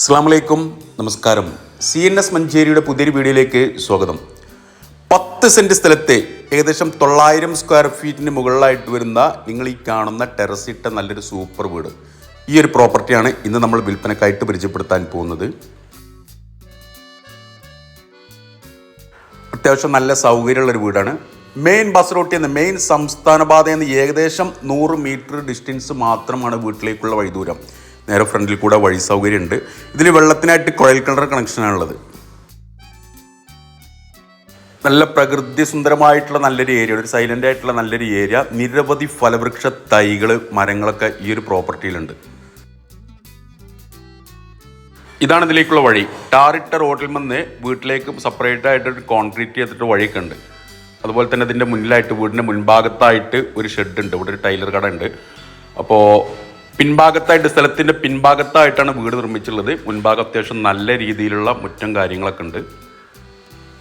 അസ്സാം വലൈക്കും നമസ്കാരം. സി എൻ എസ് മഞ്ചേരിയുടെ പുതിയൊരു വീഡിയോയിലേക്ക് സ്വാഗതം. പത്ത് സെന്റ് സ്ഥലത്തെ ഏകദേശം തൊള്ളായിരം സ്ക്വയർ ഫീറ്റിന് മുകളിലായിട്ട് വരുന്ന നിങ്ങൾ ഈ കാണുന്ന ടെറസ് ഇട്ട നല്ലൊരു സൂപ്പർ വീട്. ഈ ഒരു പ്രോപ്പർട്ടിയാണ് ഇന്ന് നമ്മൾ വിൽപ്പനക്കായിട്ട് പരിചയപ്പെടുത്താൻ പോകുന്നത്. അത്യാവശ്യം നല്ല സൗകര്യമുള്ള ഒരു വീടാണ്. മെയിൻ ബസ് റൂട്ടിൽ നിന്ന് മെയിൻ സംസ്ഥാന പാതയിൽ നിന്ന് ഏകദേശം നൂറ് മീറ്റർ ഡിസ്റ്റൻസ് മാത്രമാണ് വീട്ടിലേക്കുള്ള വഴിദൂരം. നേരെ ഫ്രണ്ടിൽ കൂടെ വഴി സൗകര്യമുണ്ട്. ഇതിൽ വെള്ളത്തിനായിട്ട് കുഴൽ കിണർ കണക്ഷനാണുള്ളത്. നല്ല പ്രകൃതി സുന്ദരമായിട്ടുള്ള നല്ലൊരു ഏരിയ ഒരു സൈലന്റ് ആയിട്ടുള്ള നല്ലൊരു ഏരിയ നിരവധി ഫലവൃക്ഷ തൈകൾ മരങ്ങളൊക്കെ ഈ ഒരു പ്രോപ്പർട്ടിയിലുണ്ട്. ഇതാണ് ഇതിലേക്കുള്ള വഴി. ടാറിട്ട റോഡിൽ നിന്ന് വീട്ടിലേക്ക് സെപ്പറേറ്റ് ആയിട്ട് ഒരു കോൺക്രീറ്റ് ചെയ്തിട്ട് വഴിയൊക്കെ ഉണ്ട്. അതുപോലെ തന്നെ ഇതിന്റെ മുന്നിലായിട്ട് വീടിന്റെ മുൻഭാഗത്തായിട്ട് ഒരു ഷെഡ് ഉണ്ട്. ഇവിടെ ഒരു ടൈലർ കട ഉണ്ട്. അപ്പോൾ പിൻഭാഗത്തായിട്ട് സ്ഥലത്തിന്റെ പിൻഭാഗത്തായിട്ടാണ് വീട് നിർമ്മിച്ചുള്ളത് മുൻഭാഗം അത്യാവശ്യം നല്ല രീതിയിലുള്ള മുറ്റം കാര്യങ്ങളൊക്കെ ഉണ്ട്.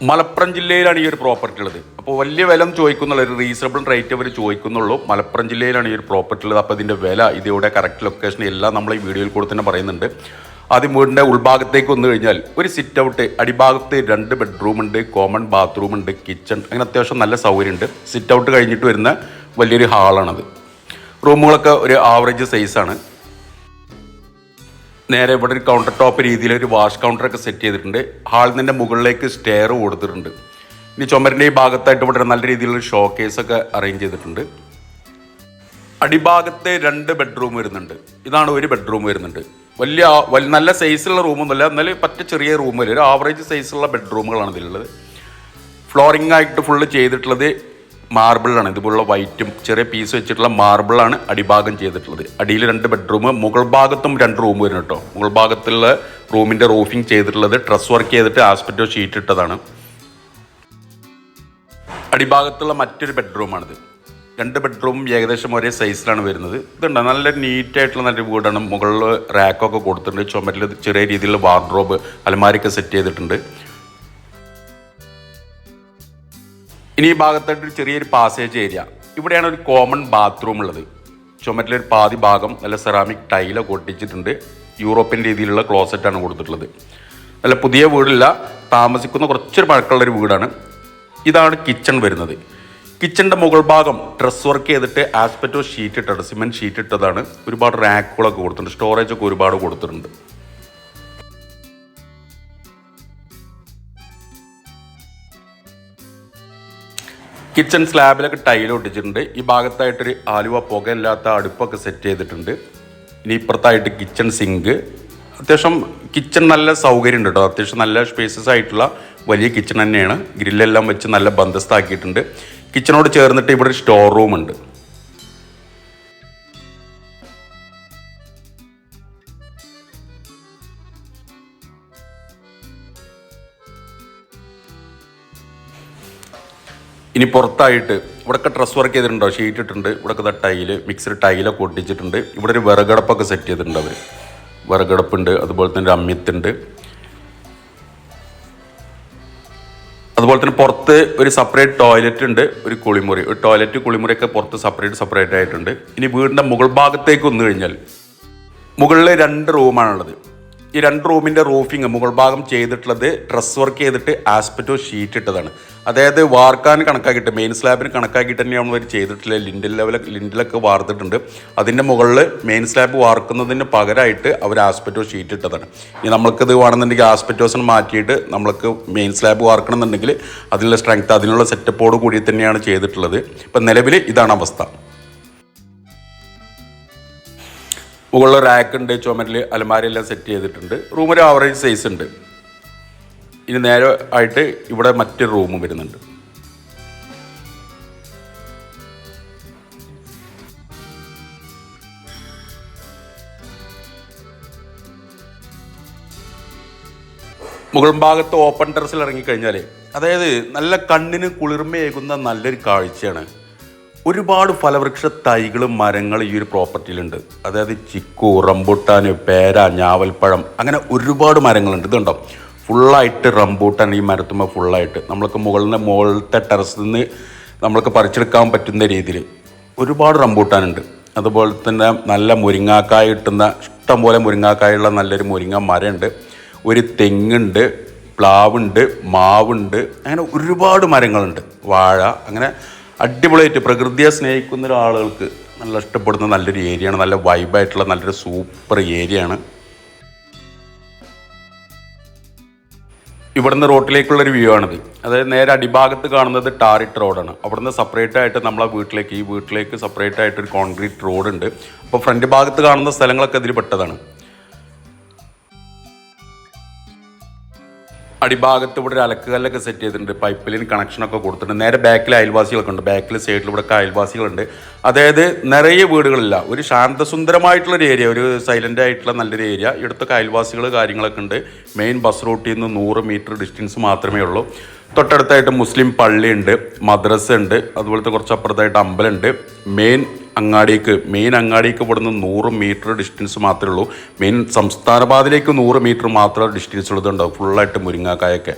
മലപ്പുറം ജില്ലയിലാണ് ഈ ഒരു പ്രോപ്പർട്ടി ഉള്ളത്. അപ്പോൾ വലിയ വില ചോദിക്കുന്നുള്ള ഒരു റീസണബിൾ റേറ്റ് അവർ ചോദിക്കുന്നുള്ളൂ. മലപ്പുറം ജില്ലയിലാണ് ഈ ഒരു പ്രോപ്പർട്ടി ഉള്ളത്. അപ്പോൾ ഇതിന്റെ വില ഇതിവിടെ കറക്റ്റ് ലൊക്കേഷൻ എല്ലാം നമ്മൾ ഈ വീഡിയോയിൽ കൂടെ തന്നെ പറയുന്നുണ്ട്. ആദ്യം വീടിന്റെ ഉൾഭാഗത്തേക്ക് വന്നു കഴിഞ്ഞാൽ ഒരു സിറ്റ് ഔട്ട് അടിഭാഗത്ത് രണ്ട് ബെഡ്റൂമുണ്ട് കോമൺ ബാത്റൂമുണ്ട് കിച്ചൺ അങ്ങനെ അത്യാവശ്യം നല്ല സൗകര്യമുണ്ട്. സിറ്റ് ഔട്ട് കഴിഞ്ഞിട്ട് വരുന്ന വലിയൊരു ഹാളാണത് റൂമുകളൊക്കെ ഒരു ആവറേജ് സൈസാണ് നേരെ ഇവിടെ ഒരു കൗണ്ടർ ടോപ്പ് രീതിയിൽ ഒരു വാഷ് കൗണ്ടറൊക്കെ സെറ്റ് ചെയ്തിട്ടുണ്ട്. ഹാളിൽ നിന്നെ മുകളിലേക്ക് സ്റ്റെയർ കൊടുത്തിട്ടുണ്ട്. ഇനി ചുമരിന്റെ ഈ ഭാഗത്തായിട്ട് ഇവിടെ നല്ല രീതിയിലുള്ള ഷോ കേസൊക്കെ അറേഞ്ച് ചെയ്തിട്ടുണ്ട്. അടിഭാഗത്തെ രണ്ട് ബെഡ്റൂം വരുന്നുണ്ട്. ഇതാണ് ഒരു ബെഡ്റൂം വരുന്നുണ്ട്. വലിയ നല്ല സൈസുള്ള റൂമൊന്നുമില്ല എന്നാലും പറ്റ ചെറിയ റൂമില്ല ഒരു ആവറേജ് സൈസുള്ള ബെഡ്റൂമുകളാണ് ഇതിലുള്ളത്. ഫ്ലോറിംഗ് ആയിട്ട് ഫുള്ള് ചെയ്തിട്ടുള്ളത് മാർബിളാണ്. ഇതുപോലുള്ള വൈറ്റും ചെറിയ പീസ് വെച്ചിട്ടുള്ള മാർബിളാണ് അടിഭാഗം ചെയ്തിട്ടുള്ളത്. അടിയിൽ രണ്ട് ബെഡ്റൂം മുകൾ ഭാഗത്തും രണ്ട് റൂം വരും കേട്ടോ. മുകൾ ഭാഗത്തുള്ള റൂമിന്റെ റൂഫിംഗ് ചെയ്തിട്ടുള്ളത് ഡ്രസ് വർക്ക് ചെയ്തിട്ട് ആസ്പെറ്റോ ഷീറ്റ് ഇട്ടതാണ്. അടിഭാഗത്തുള്ള മറ്റൊരു ബെഡ്റൂമാണിത് രണ്ട് ബെഡ്റൂമും ഏകദേശം ഒരേ സൈസിലാണ് വരുന്നത്. ഇതുണ്ട്? നല്ല നീറ്റായിട്ടുള്ള നല്ലൊരു വീടാണ്. മുകളിൽ റാക്കൊക്കെ കൊടുത്തിട്ടുണ്ട്. ചുമരിൽ ചെറിയ രീതിയിലുള്ള വാർഡ്രോബ് അലമാരിയൊക്കെ സെറ്റ് ചെയ്തിട്ടുണ്ട്. ഇനി ഈ ഭാഗത്തായിട്ട് ഒരു ചെറിയൊരു പാസേജ് ഏരിയ ഇവിടെയാണ് ഒരു കോമൺ ബാത്റൂം ഉള്ളത്. ചുമറ്റിലൊരു പാതി ഭാഗം നല്ല സെറാമിക് ടൈലൊക്കെ ഒട്ടിച്ചിട്ടുണ്ട്. യൂറോപ്യൻ രീതിയിലുള്ള ക്ലോസറ്റാണ് കൊടുത്തിട്ടുള്ളത്. നല്ല പുതിയ വീടില്ല. താമസിക്കുന്ന കുറച്ചൊരു പഴക്കമുള്ളൊരു വീടാണ്. ഇതാണ് കിച്ചൺ വരുന്നത്. കിച്ചണിന്റെ മുകൾ ഭാഗം ഡ്രസ് വർക്ക് ചെയ്തിട്ട് ആസ്പെറ്റോ ഷീറ്റ് ഇട്ടാണ് സിമെന്റ് ഷീറ്റ് ഇട്ടതാണ്. ഒരുപാട് റാക്കുകളൊക്കെ കൊടുത്തിട്ടുണ്ട്. സ്റ്റോറേജൊക്കെ ഒരുപാട് കൊടുത്തിട്ടുണ്ട്. കിച്ചൺ സ്ലാബിലൊക്കെ ടൈൽ ഒട്ടിച്ചിട്ടുണ്ട്. ഈ ഭാഗത്തായിട്ടൊരു ആലുവ പുകയില്ലാത്ത അടുപ്പൊക്കെ സെറ്റ് ചെയ്തിട്ടുണ്ട്. ഇനി ഇപ്പുറത്തായിട്ട് കിച്ചൺ സിങ്ക് അത്യാവശ്യം കിച്ചൺ നല്ല സൗകര്യം ഉണ്ട് കേട്ടോ അത്യാവശ്യം നല്ല സ്പേസസ് ആയിട്ടുള്ള വലിയ കിച്ചൺ തന്നെയാണ്. ഗ്രില്ലെല്ലാം വെച്ച് നല്ല ബന്ധസ്ഥാക്കിയിട്ടുണ്ട് കിച്ചണോട് ചേർന്നിട്ട് ഇവിടെ ഒരു സ്റ്റോർ റൂം ഉണ്ട്. ഇനി പുറത്തായിട്ട് ഇവിടെയൊക്കെ ഡ്രസ് വർക്ക് ചെയ്തിട്ടുണ്ടോ? ഷീറ്റ് ഇട്ടിട്ടുണ്ട്. ഇവിടെയൊക്കെ ടൈൽ മിക്സഡ് ടൈലൊക്കെ ഒട്ടിച്ചിട്ടുണ്ട്. ഇവിടെ ഒരു വിറകടപ്പൊക്കെ സെറ്റ് ചെയ്തിട്ടുണ്ട് അവർ വിറകടപ്പുണ്ട് അതുപോലെ തന്നെ ഒരു അമ്മിത്തുണ്ട്. അതുപോലെ തന്നെ പുറത്ത് ഒരു സെപ്പറേറ്റ് ടോയ്ലറ്റ് ഉണ്ട് ഒരു കുളിമുറി. ഒരു ടോയ്ലറ്റ് കുളിമുറിയൊക്കെ പുറത്ത് സെപ്പറേറ്റ് സെപ്പറേറ്റ് ആയിട്ടുണ്ട്. ഇനി വീടിന്റെ മുകൾ ഭാഗത്തേക്ക് വന്നു കഴിഞ്ഞാൽ മുകളിൽ രണ്ട് റൂമാണുള്ളത് ഈ രണ്ട് റൂമിന്റെ റൂഫിങ് മുകൾ ഭാഗം ചെയ്തിട്ടുള്ളത് ഡ്രസ് വർക്ക് ചെയ്തിട്ട് ആസ്പെറ്റോ ഷീറ്റ് ഇട്ടതാണ്. അതായത് വാർക്കാൻ കണക്കാക്കിയിട്ട് മെയിൻ സ്ലാബിന് കണക്കാക്കിയിട്ട് തന്നെയാണ് അവർ ചെയ്തിട്ടുള്ളത് ലിൻഡിൽ ലെവലൊക്കെ ലിൻഡിലൊക്കെ വാർത്തിട്ടുണ്ട്. അതിന്റെ മുകളിൽ മെയിൻ സ്ലാബ് വാർക്കുന്നതിന് പകരമായിട്ട് അവർ ആസ്പെറ്റോ ഷീറ്റ് ഇട്ടതാണ്. ഇനി നമ്മൾക്കിത് വേണമെന്നുണ്ടെങ്കിൽ ആസ്പെറ്റോസിന് മാറ്റിയിട്ട് നമ്മൾക്ക് മെയിൻ സ്ലാബ് വാർക്കണമെന്നുണ്ടെങ്കിൽ അതിനുള്ള സ്ട്രെങ്ത് അതിനുള്ള സെറ്റപ്പോട് കൂടി തന്നെയാണ് ചെയ്തിട്ടുള്ളത്. ഇപ്പം നിലവിൽ ഇതാണ് അവസ്ഥ. മുകളിൽ റാക്ക് ഉണ്ട് ചുമരിൽ അലമാരയെല്ലാം സെറ്റ് ചെയ്തിട്ടുണ്ട്. റൂം ഒരു ആവറേജ് സൈസ് ഉണ്ട്. ഇനി നേരെ ആയിട്ട് ഇവിടെ മറ്റൊരു റൂമും വരുന്നുണ്ട്. മുകൾ ഭാഗത്ത് ഓപ്പൺ ടെറസിൽ ഇറങ്ങിക്കഴിഞ്ഞാൽ അതായത് നല്ല കണ്ണിന് കുളിർമയേകുന്ന നല്ലൊരു കാഴ്ചയാണ്. ഒരുപാട് ഫലവൃക്ഷ തൈകളും മരങ്ങളും ഈ ഒരു പ്രോപ്പർട്ടിയിലുണ്ട്. അതായത് ചിക്കു റംബൂട്ടാൻ പേര ഞാവൽപ്പഴം അങ്ങനെ ഒരുപാട് മരങ്ങളുണ്ട്. ഇതുണ്ടോ? ഫുള്ളായിട്ട് റംബൂട്ടാൻ ഈ മരത്തുമ്പോൾ ഫുള്ളായിട്ട്. നമ്മൾക്ക് മുകളിൽ നിന്ന് മുകളിലത്തെ ടെറസിൽ നിന്ന് നമ്മൾക്ക് പറിച്ചെടുക്കാൻ പറ്റുന്ന രീതിയിൽ ഒരുപാട് റംബൂട്ടാനുണ്ട്. അതുപോലെ തന്നെ നല്ല മുരിങ്ങാക്കായ കിട്ടുന്ന ഇഷ്ടം പോലെ മുരിങ്ങാക്കായുള്ള നല്ലൊരു മുരിങ്ങ മരമുണ്ട്. ഒരു തെങ്ങുണ്ട് പ്ലാവുണ്ട് മാവുണ്ട് അങ്ങനെ ഒരുപാട് മരങ്ങളുണ്ട്. വാഴ അങ്ങനെ അടിപൊളിയായിട്ട് പ്രകൃതിയെ സ്നേഹിക്കുന്ന ഒരാളുകൾക്ക് നല്ല ഇഷ്ടപ്പെടുന്ന നല്ലൊരു ഏരിയയാണ്. നല്ല വൈബായിട്ടുള്ള നല്ലൊരു സൂപ്പർ ഏരിയയാണ്. ഇവിടുന്ന് റോട്ടിലേക്കുള്ളൊരു വ്യൂ ആണിത്. അതായത് നേരെ അടിഭാഗത്ത് കാണുന്നത് ടാറിറ്റ് റോഡാണ്. അവിടുന്ന് സെപ്പറേറ്റ് ആയിട്ട് നമ്മളെ വീട്ടിലേക്ക് ഈ വീട്ടിലേക്ക് സെപ്പറേറ്റ് ആയിട്ട് ഒരു കോൺക്രീറ്റ് റോഡ് ഉണ്ട്. അപ്പോൾ ഫ്രണ്ട് ഭാഗത്ത് കാണുന്ന സ്ഥലങ്ങളൊക്കെ ഇതിൽ പെട്ടതാണ്. അടിഭാഗത്ത് ഇവിടെ ഒരു അലക്കുകല്ലൊക്കെ സെറ്റ് ചെയ്തിട്ടുണ്ട്. പൈപ്പ് ലൈൻ കണക്ഷനൊക്കെ കൊടുത്തിട്ടുണ്ട്. നേരെ ബാക്കിൽ അയൽവാസികളൊക്കെ ഉണ്ട്. ബാക്കിൽ സൈഡിൽ ഇവിടെ അയൽവാസികളുണ്ട്. അതായത് നിറയെ വീടുകളില്ല. ഒരു ശാന്തസുന്ദരമായിട്ടുള്ള ഒരു ഏരിയ ഒരു സൈലന്റ് ആയിട്ടുള്ള നല്ലൊരു ഏരിയ ഇവിടുത്തെ അയൽവാസികൾ കാര്യങ്ങളൊക്കെ ഉണ്ട്. മെയിൻ ബസ് റൂട്ടിൽ നിന്ന് നൂറ് മീറ്റർ ഡിസ്റ്റൻസ് മാത്രമേ ഉള്ളൂ. തൊട്ടടുത്തായിട്ട് മുസ്ലിം പള്ളിയുണ്ട് മദ്രസ ഉണ്ട് അതുപോലത്തെ കുറച്ച് അപ്പുറത്തായിട്ട് അമ്പലമുണ്ട് മെയിൻ അങ്ങാടിക്ക് മെയിൻ അങ്ങാടിക്ക് ഇവിടുന്ന് നൂറ് മീറ്റർ ഡിസ്റ്റൻസ് മാത്രമേ ഉള്ളൂ. മെയിൻ സംസ്ഥാന പാതയിലേക്ക് നൂറ് മീറ്റർ മാത്രമേ ഡിസ്റ്റൻസ് ഉള്ളതുണ്ടാവും ഫുള്ളായിട്ട് മുരിങ്ങാക്കായൊക്കെ.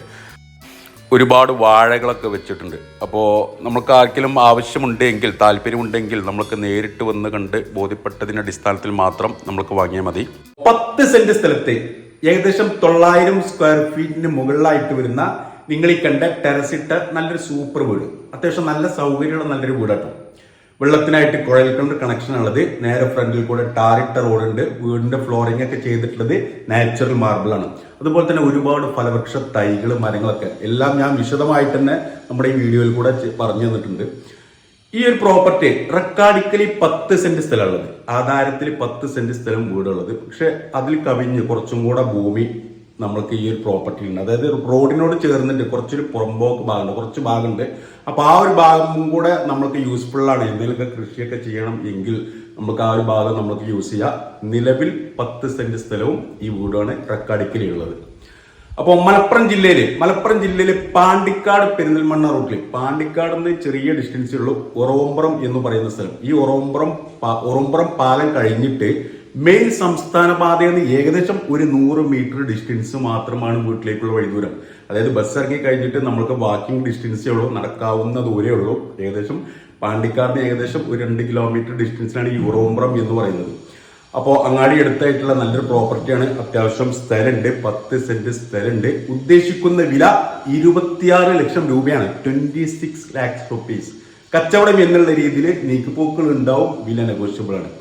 ഒരുപാട് വാഴകളൊക്കെ വെച്ചിട്ടുണ്ട്. അപ്പോൾ നമുക്ക് ആർക്കെങ്കിലും ആവശ്യമുണ്ടെങ്കിൽ താല്പര്യമുണ്ടെങ്കിൽ നമ്മൾക്ക് നേരിട്ട് വന്ന് കണ്ട് ബോധ്യപ്പെട്ടതിന്റെ അടിസ്ഥാനത്തിൽ മാത്രം നമ്മൾക്ക് വാങ്ങിയാൽ മതി. പത്ത് സെന്റ് സ്ഥലത്ത് ഏകദേശം തൊള്ളായിരം സ്ക്വയർ ഫീറ്റിന് മുകളിലായിട്ട് വരുന്ന നിങ്ങൾ ഈ കണ്ട ടെറസിട്ട നല്ലൊരു സൂപ്പർ വീട്. അത്യാവശ്യം നല്ല സൗകര്യമുള്ള നല്ലൊരു വീടാട്ടോ. വെള്ളത്തിനായിട്ട് കുഴൽ കിണർ കണക്ഷൻ ഉള്ളത് നേരെ ഫ്രണ്ടിൽ കൂടെ ടാറിട്ട ഉണ്ട്. വീടിന്റെ ഫ്ലോറിംഗ് ഒക്കെ ചെയ്തിട്ടുള്ളത് നാച്ചുറൽ മാർബിൾ ആണ്. അതുപോലെ തന്നെ ഒരുപാട് ഫലവൃക്ഷ തൈകൾ മരങ്ങളൊക്കെ. എല്ലാം ഞാൻ വിശദമായിട്ട് തന്നെ നമ്മുടെ ഈ വീഡിയോയിൽ കൂടെ പറഞ്ഞു തന്നിട്ടുണ്ട്. ഈ ഒരു പ്രോപ്പർട്ടി റെക്കാർഡിക്കലി പത്ത് സെന്റ് സ്ഥലമുള്ളത് ആധാരത്തിൽ പത്ത് സെന്റ് സ്ഥലം വീടുള്ളത്. പക്ഷെ അതിൽ കവിഞ്ഞ് കുറച്ചും കൂടെ ഭൂമി നമ്മൾക്ക് ഈ ഒരു പ്രോപ്പർട്ടി ഉണ്ട്. അതായത് റോഡിനോട് ചേർന്നിട്ട് കുറച്ചൊരു പുറമ്പോക്ക് ഭാഗമുണ്ട്. കുറച്ച് ഭാഗമുണ്ട്. അപ്പൊ ആ ഒരു ഭാഗം കൂടെ നമ്മൾക്ക് യൂസ്ഫുൾ ആണ്. എന്തെങ്കിലുമൊക്കെ കൃഷിയൊക്കെ ചെയ്യണം എങ്കിൽ നമുക്ക് ആ ഒരു ഭാഗം നമുക്ക് യൂസ് ചെയ്യാം. നിലവിൽ പത്ത് സെന്റ് സ്ഥലവും ഈ വീടാണ് റെക്കാർഡിക്കലി ഉള്ളത് അപ്പോൾ മലപ്പുറം ജില്ലയിൽ മലപ്പുറം ജില്ലയിലെ പാണ്ടിക്കാട് പെരിന്തൽമണ്ണ റൂട്ടിൽ പാണ്ടിക്കാട് നിന്ന് ചെറിയ ഡിസ്റ്റൻസിലുള്ള ഉള്ളൂ. എന്ന് പറയുന്ന സ്ഥലം. ഈ ഒറവമ്പുറം ഒറവമ്പുറം പാലം കഴിഞ്ഞിട്ട് മെയിൻ സംസ്ഥാന പാതയിൽ നിന്ന് ഏകദേശം ഒരു നൂറ് മീറ്റർ ഡിസ്റ്റൻസ് മാത്രമാണ് വീട്ടിലേക്കുള്ള വഴിദൂരം. അതായത് ബസ് ഇറങ്ങി കഴിഞ്ഞിട്ട് നമ്മൾക്ക് വാക്കിംഗ് ഡിസ്റ്റൻസേ ഉള്ളൂ നടക്കാവുന്ന ദൂരേ ഉള്ളൂ. ഏകദേശം പാണ്ടിക്കാടിന് ഏകദേശം ഒരു രണ്ട് കിലോമീറ്റർ ഡിസ്റ്റൻസിലാണ് ഉറവമ്പുറം എന്ന് പറയുന്നത്. അപ്പോൾ അങ്ങാടി അടുത്തായിട്ടുള്ള നല്ലൊരു പ്രോപ്പർട്ടിയാണ് അത്യാവശ്യം സ്ഥലമുണ്ട് പത്ത് സെന്റ് സ്ഥലമുണ്ട് ഉദ്ദേശിക്കുന്ന വില ഇരുപത്തിയാറ് ലക്ഷം രൂപയാണ്. ട്വന്റി സിക്സ് ലാക്സ് റുപ്പീസ് കച്ചവടം എന്നുള്ള രീതിയിൽ നീക്കുപോക്കുകൾ ഉണ്ടാവും വില നെഗോഷ്യബിൾ ആണ്.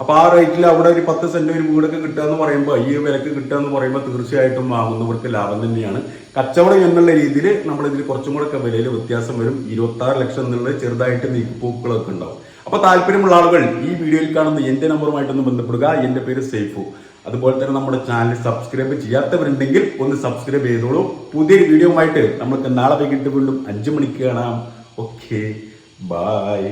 അപ്പൊ ആ റേറ്റിൽ അവിടെ ഒരു പത്ത് സെന്റ് ഒരു വീടൊക്കെ കിട്ടുക എന്ന് പറയുമ്പോൾ ഈ വിലക്ക് കിട്ടുക എന്ന് പറയുമ്പോൾ തീർച്ചയായിട്ടും വാങ്ങുന്നവർക്ക് ലാഭം തന്നെയാണ്. കച്ചവടം എന്നുള്ള രീതിയിൽ നമ്മൾ കുറച്ചും കൂടെ വിലയിൽ വ്യത്യാസം വരും. ഇരുപത്തി ആറ് ലക്ഷം എന്നുള്ള ചെറുതായിട്ട് നീക്കിപ്പോക്കുകളൊക്കെ ഉണ്ടാവും. അപ്പോൾ താല്പര്യമുള്ള ആളുകൾ ഈ വീഡിയോയിൽ കാണുന്ന എന്റെ നമ്പറുമായിട്ടൊന്ന് ബന്ധപ്പെടുക. എന്റെ പേര് സേഫു. അതുപോലെ തന്നെ നമ്മുടെ ചാനൽ സബ്സ്ക്രൈബ് ചെയ്യാത്തവരുണ്ടെങ്കിൽ ഒന്ന് സബ്സ്ക്രൈബ് ചെയ്തോളൂ. പുതിയൊരു വീഡിയോ ആയിട്ട് നമുക്ക് നാളെ വൈകിട്ട് വീണ്ടും അഞ്ചു മണിക്ക് കാണാം. Okay bye